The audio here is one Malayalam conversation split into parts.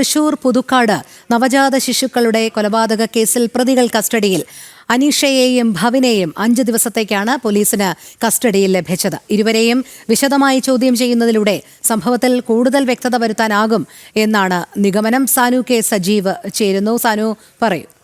തൃശൂർ പുതുക്കാട് നവജാത ശിശുക്കളുടെ കൊലപാതക കേസിൽ പ്രതികൾ കസ്റ്റഡിയിൽ. അനീഷയെയും ഭവിനെയും അഞ്ച് ദിവസത്തേക്കാണ് പോലീസിന് കസ്റ്റഡിയിൽ ലഭിച്ചത്. ഇരുവരെയും വിശദമായി ചോദ്യം ചെയ്യുന്നതിലൂടെ സംഭവത്തിൽ കൂടുതൽ വ്യക്തത വരുത്താനാകും എന്നാണ് നിഗമനം. സാനു കെ സജീവ് ചേരുന്നു. സാനു പറയൂ.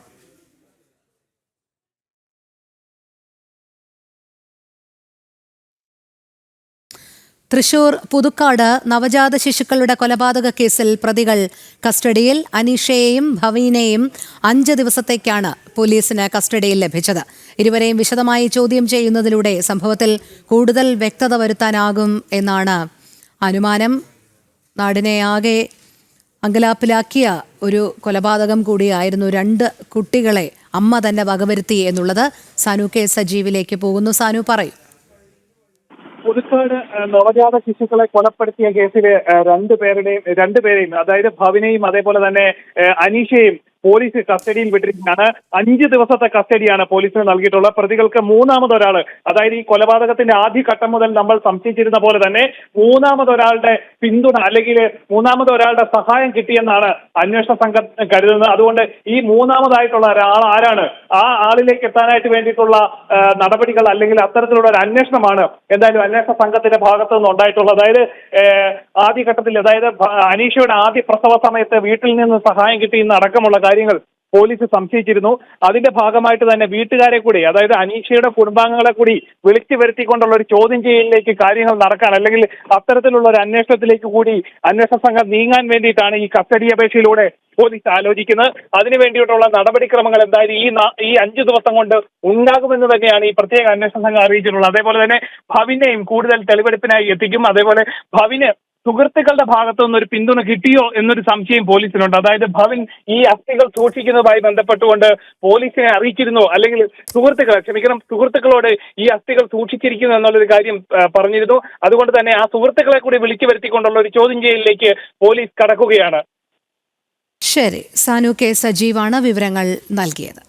തൃശൂർ പുതുക്കാട് നവജാത ശിശുക്കളുടെ കൊലപാതക കേസിൽ പ്രതികൾ കസ്റ്റഡിയിൽ അനീഷയെയും ഭവീനെയും അഞ്ച് ദിവസത്തേക്കാണ് പോലീസിന് കസ്റ്റഡിയിൽ ലഭിച്ചത്. ഇരുവരെയും വിശദമായി ചോദ്യം ചെയ്യുന്നതിലൂടെ സംഭവത്തിൽ കൂടുതൽ വ്യക്തത വരുത്താനാകും എന്നാണ് അനുമാനം. നാടിനെ ആകെ അങ്കലാപ്പിലാക്കിയ ഒരു കൊലപാതകം കൂടിയായിരുന്നു രണ്ട് കുട്ടികളെ അമ്മ തന്നെ വകവരുത്തി എന്നുള്ളത്. സാനു കെ സജീവിലേക്ക് പോകുന്നു. സാനു പറയും. പുതുക്കാട് നവജാത ശിശുക്കളെ കൊലപ്പെടുത്തിയ കേസിൽ രണ്ടുപേരുടെയും രണ്ടുപേരെയും അതായത് ഭവിനെയും അതേപോലെ തന്നെ അനീഷയും പോലീസ് കസ്റ്റഡിയിൽ വിട്ടിരിക്കുകയാണ്. അഞ്ച് ദിവസത്തെ കസ്റ്റഡിയാണ് പോലീസിന് നൽകിയിട്ടുള്ളത്. പ്രതികൾക്ക് മൂന്നാമതൊരാൾ അതായത് ഈ കൊലപാതകത്തിന്റെ ആദ്യ ഘട്ടം മുതൽ നമ്മൾ സംശയിച്ചിരുന്ന പോലെ തന്നെ മൂന്നാമതൊരാളുടെ പിന്തുണ അല്ലെങ്കിൽ മൂന്നാമതൊരാളുടെ സഹായം കിട്ടിയെന്നാണ് അന്വേഷണ സംഘം കരുതുന്നത്. അതുകൊണ്ട് ഈ മൂന്നാമതായിട്ടുള്ള ഒരാൾ ആരാണ്? ആ ആളിലേക്ക് എത്താനായിട്ട് വേണ്ടിയിട്ടുള്ള നടപടികൾ അല്ലെങ്കിൽ അത്തരത്തിലുള്ള ഒരു അന്വേഷണമാണ് എന്തായാലും അന്വേഷണ സംഘത്തിന്റെ ഭാഗത്തു നിന്ന് ഉണ്ടായിട്ടുള്ളത്. അതായത് ആദ്യഘട്ടത്തിൽ അതായത് അനീഷയുടെ ആദ്യ പ്രസവ സമയത്ത് വീട്ടിൽ നിന്ന് സഹായം കിട്ടിയെന്ന് അടക്കമുള്ള കാര്യങ്ങൾ പോലീസ് സംശയിച്ചിരുന്നു. അതിന്റെ ഭാഗമായിട്ട് തന്നെ വീട്ടുകാരെ കൂടി അതായത് അനീഷയുടെ കുടുംബാംഗങ്ങളെ കൂടി വിളിച്ചു വരുത്തിക്കൊണ്ടുള്ള ഒരു ചോദ്യം ചെയ്യലിലേക്ക് കാര്യങ്ങൾ നടക്കാൻ അല്ലെങ്കിൽ അത്തരത്തിലുള്ള ഒരു അന്വേഷണത്തിലേക്ക് കൂടി അന്വേഷണ സംഘം നീങ്ങാൻ വേണ്ടിയിട്ടാണ് ഈ കസ്റ്റഡി അപേക്ഷയിലൂടെ പോലീസ് ആലോചിക്കുന്നത്. അതിനു വേണ്ടിയിട്ടുള്ള നടപടിക്രമങ്ങൾ എന്തായാലും ഈ ഈ അഞ്ചു ദിവസം കൊണ്ട് ഉണ്ടാകുമെന്ന് തന്നെയാണ് ഈ പ്രത്യേക അന്വേഷണ സംഘം അറിയിച്ചിട്ടുള്ളത്. അതേപോലെ തന്നെ ഭവിനെയും കൂടുതൽ തെളിവെടുപ്പിനായി എത്തിക്കും. അതേപോലെ ഭവിന് സുഹൃത്തുക്കളുടെ ഭാഗത്തു നിന്ന് ഒരു പിന്തുണ കിട്ടിയോ എന്നൊരു സംശയം പോലീസിനുണ്ട്. അതായത് ഭവിൻ ഈ അസ്ഥികൾ സൂക്ഷിക്കുന്നതുമായി ബന്ധപ്പെട്ടുകൊണ്ട് പോലീസിനെ അറിയിച്ചിരുന്നോ? അല്ലെങ്കിൽ സുഹൃത്തുക്കൾ ക്ഷമിക്കണം സുഹൃത്തുക്കളോട് ഈ അസ്ഥികൾ സൂക്ഷിച്ചിരിക്കുന്നു എന്നുള്ളൊരു കാര്യം പറഞ്ഞിരുന്നു. അതുകൊണ്ട് തന്നെ ആ സുഹൃത്തുക്കളെ കൂടി വിളിച്ചു വരുത്തിക്കൊണ്ടുള്ള ഒരു ചോദ്യം ചെയ്യലിലേക്ക് പോലീസ് കടക്കുകയാണ്. ശരി. സാനു കെ സജീവാണ് വിവരങ്ങൾ നൽകിയത്.